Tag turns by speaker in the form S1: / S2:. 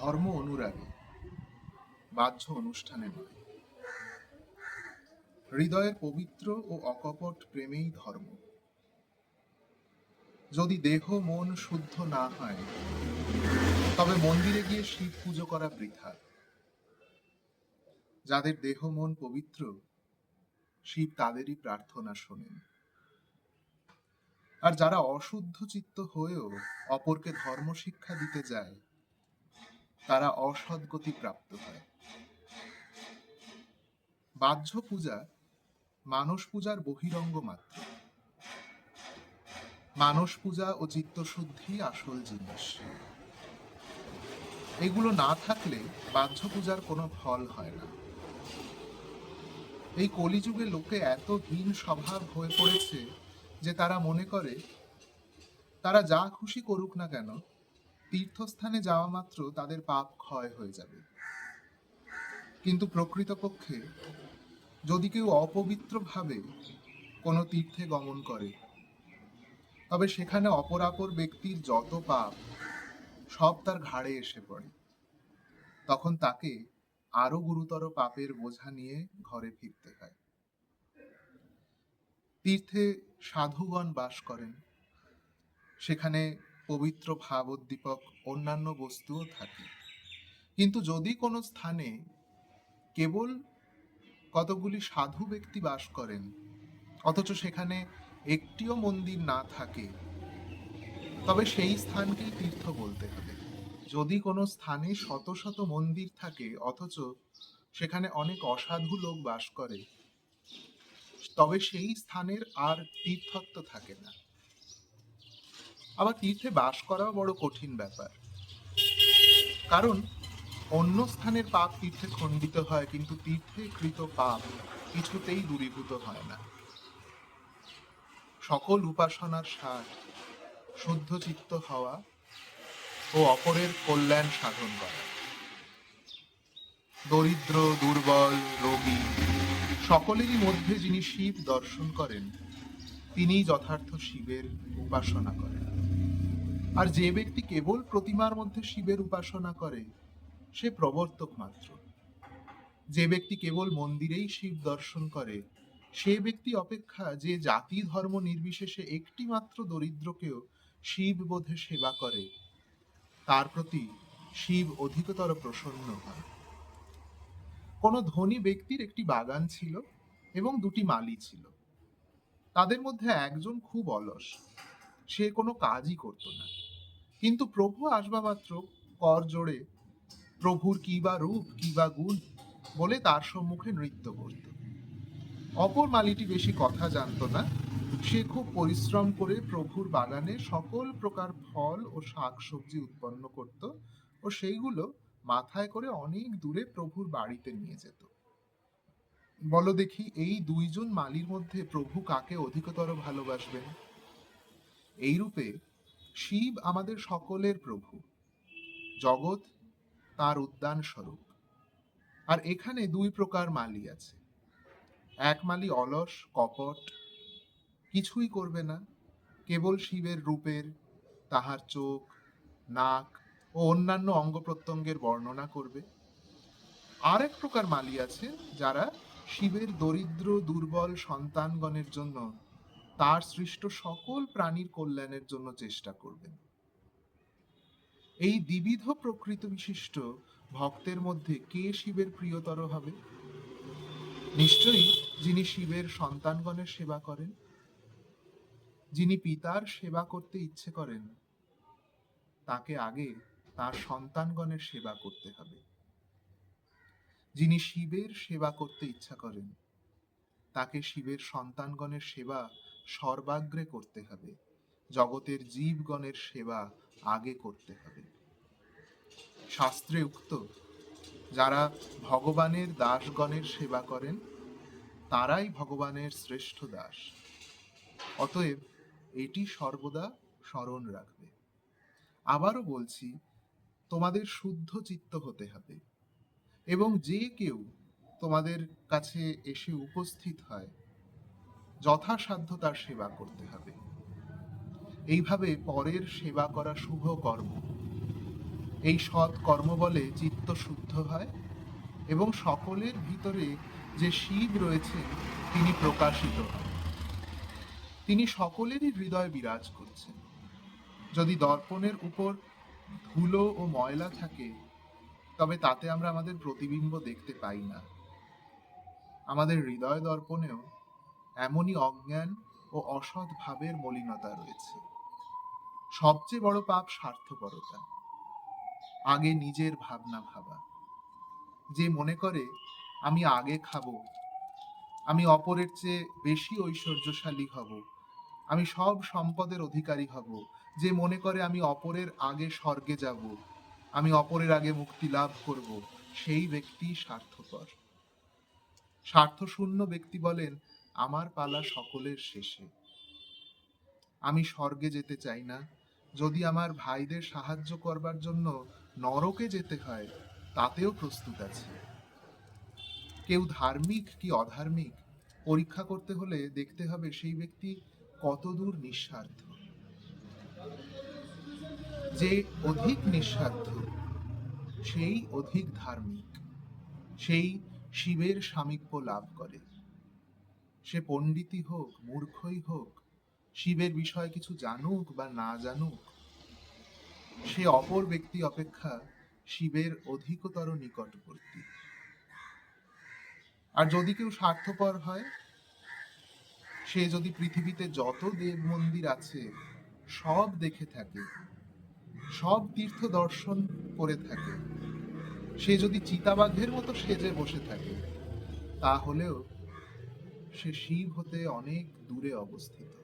S1: ধর্ম অনুরাগে, বাহ্য অনুষ্ঠানে নয়। হৃদয়ের পবিত্র ও অকপট প্রেমেই ধর্ম। যদি দেহ মন শুদ্ধ না হয়, তবে মন্দিরে গিয়ে শিব পুজো করা বৃথা। যাদের দেহ মন পবিত্র, শিব তাদেরই প্রার্থনা শোনেন। আর যারা অশুদ্ধ চিত্ত হয়েও অপরকে ধর্ম শিক্ষা দিতে যায় তারা অসদ্গতি প্রাপ্ত হয়। বাহ্য পূজা মানস পূজার বহিরঙ্গ মাত্র। মানস পূজা ও চিত্তশুদ্ধি আসল জিনিস। এগুলো না থাকলে বাহ্য পূজার কোনো ফল হয় না। এই কলিযুগে লোকে এত হীন স্বভাব হয়ে পড়েছে যে তারা মনে করে, তারা যা খুশি করুক না কেন তীর্থস্থানে যাওয়া মাত্র তাদের পাপ ক্ষয় হয়ে যাবে। কিন্তু প্রকৃতপক্ষে যদি কেউ অপবিত্রভাবে কোনো তীর্থে গমন করে, তবে সেখানে অপরাপর ব্যক্তির যত পাপ, সব তার ঘাড়ে এসে পড়ে। তখন তাকে আরও গুরুতর পাপের বোঝা নিয়ে ঘরে ফিরতে হয়। তীর্থে সাধুগণ বাস করেন। সেখানে পবিত্র ভাব উদ্দীপক অন্যান্য বস্তুও থাকে। কিন্তু যদি কোনো স্থানে কেবল কতগুলি সাধু ব্যক্তি বাস করেন, অথচ সেখানে একটিও মন্দির না থাকে, তবে সেই স্থানকেই তীর্থ বলতে হবে। যদি কোনো স্থানে শত শত মন্দির থাকে, অথচ সেখানে অনেক অসাধু লোক বাস করে, তবে সেই স্থানের আর তীর্থত্ব থাকে না। আবার তীর্থে বাস করাও বড় কঠিন ব্যাপার। কারণ অন্য স্থানের পাপ তীর্থে খণ্ডিত হয়, কিন্তু তীর্থে কৃত পাপ কিছুতেই দূরীভূত হয় না। সকল উপাসনার সার শুদ্ধ চিত্ত হওয়া ও অপরের কল্যাণ সাধন করা। দরিদ্র, দুর্বল, রোগী সকলেরই মধ্যে যিনি শিব দর্শন করেন, তিনিই যথার্থ শিবের উপাসনা করেন। আর যে ব্যক্তি কেবল প্রতিমার মধ্যে শিবের উপাসনা করে, সে প্রবর্তক মাত্র। যে ব্যক্তি কেবল মন্দিরেই শিব দর্শন করে, সে ব্যক্তি অপেক্ষা যে জাতি ধর্ম নির্বিশেষে একটি মাত্র দরিদ্রকেও শিব বোধে সেবা করে, তার প্রতি শিব অধিকতর প্রসন্ন হয়। কোন ধনী ব্যক্তির একটি বাগান ছিল এবং দুটি মালি ছিল। তাদের মধ্যে একজন খুব অলস সে কোনো কাজই করত না। কিন্তু প্রভু আসবা মাত্র কর জোড়ে প্রভুর কি বা রূপ, কি বা গুণ বলে তার সম্মুখে নৃত্য করত। অপর মালিটি বেশি কথা জানতো না। সে খুব পরিশ্রম করে প্রভুর বাগানে সকল প্রকার ফল ও শাক সবজি উৎপন্ন করত ও সেইগুলো মাথায় করে অনেক দূরে প্রভুর বাড়িতে নিয়ে যেত। বলো দেখি, এই দুইজন মালির মধ্যে প্রভু কাকে অধিকতর ভালোবাসবেন? এই রূপে শিব আমাদের সকলের প্রভু। জগৎ তার উদ্যান স্বরূপ আর এখানে দুই প্রকার মালি আছে। এক মালি অলস, কপট, কিছুই করবে না, কেবল শিবের রূপের তাহার চোখ, নাক ও অন্যান্য অঙ্গ প্রত্যঙ্গের বর্ণনা করবে। আর এক প্রকার মালি আছে যারা শিবের দরিদ্র, দুর্বল সন্তানগণের জন্য তার সৃষ্ট সকল প্রাণীর কল্যাণের জন্য চেষ্টা করবেন। এই দ্বিবিধ প্রকৃত বিশিষ্ট ভক্তের মধ্যে কে শিবের প্রিয়তর হবে? নিশ্চয়ই যিনি শিবের সন্তানগণের সেবা করেন, যিনি পিতার সেবা করতে ইচ্ছে করেন, তাকে আগে তার সন্তানগণের সেবা করতে হবে। যিনি শিবের সেবা করতে ইচ্ছা করেন, তাকে শিবের সন্তানগণের সেবা সর্বাগ্রে করতে হবে। জগতের জীবগণের সেবা আগে করতে হবে। শাস্ত্রে উক্ত, যারা ভগবানের দাসগণের সেবা করেন, তারাই ভগবানের শ্রেষ্ঠ দাস। অতএব এটি সর্বদা স্মরণ রাখবে। আবারও বলছি, তোমাদের শুদ্ধ চিত্ত হতে হবে এবং যে কেউ তোমাদের কাছে এসে উপস্থিত হয় যথাসাধ্য তার সেবা করতে হবে। এইভাবে পরের সেবা করা শুভ কর্ম। এই সৎ কর্ম বলে চিত্ত শুদ্ধ হয় এবং সকলের ভিতরে যে শিব রয়েছেন তিনি প্রকাশিত হন তিনি সকলেরই হৃদয় বিরাজ করছেন। যদি দর্পণের উপর ধুলো ও ময়লা থাকে, তবে তাতে আমরা আমাদের প্রতিবিম্ব দেখতে পাই না। আমাদের হৃদয় দর্পণেও এমনই অজ্ঞান ও অসৎ ভাবের মলিনতা রয়েছে। সবচেয়ে বড় পাপ স্বার্থপরতা। আগে নিজের ভাবনা ভাবা। যে মনে করে, আমি আগে খাব। আমি অপরের চেয়ে বেশি ঐশ্বর্যশালী হব। আমি সব সম্পদের অধিকারী হব। যে মনে করে, আমি অপরের আগে স্বর্গে যাব। আমি অপরের আগে মুক্তি লাভ করব। সেই ব্যক্তি স্বার্থপর। স্বার্থশূন্য ব্যক্তি বলেন আমার পালা সকলের শেষে। আমি স্বর্গে যেতে চাই না। যদি আমার ভাইদের সাহায্য করবার জন্য নরকে যেতে হয়, তাতেও প্রস্তুত আছে। কেউ ধার্মিক কি অধার্মিক, পরীক্ষা করতে হলে দেখতে হবে সেই ব্যক্তি কতদূর নিঃস্বার্থ। যে অধিক নিঃস্বার্থ, সেই অধিক ধার্মিক। সেই শিবের সামীপ্য লাভ করে। সে পণ্ডিতই হোক, মূর্খই হোক, শিবের বিষয়ে কিছু জানুক বা না জানুক, সে অপর ব্যক্তি অপেক্ষা শিবের অধিকতর নিকটবর্তী। আর যদি কেউ স্বার্থপর হয়, সে যদি পৃথিবীতে যত দেব মন্দির আছে, সব দেখে থাকে, সব তীর্থ দর্শন করে থাকে, সে যদি চিতাবাঘের মতো সেজে বসে থাকে, তাহলেও সে শিব হতে অনেক দূরে অবস্থিত।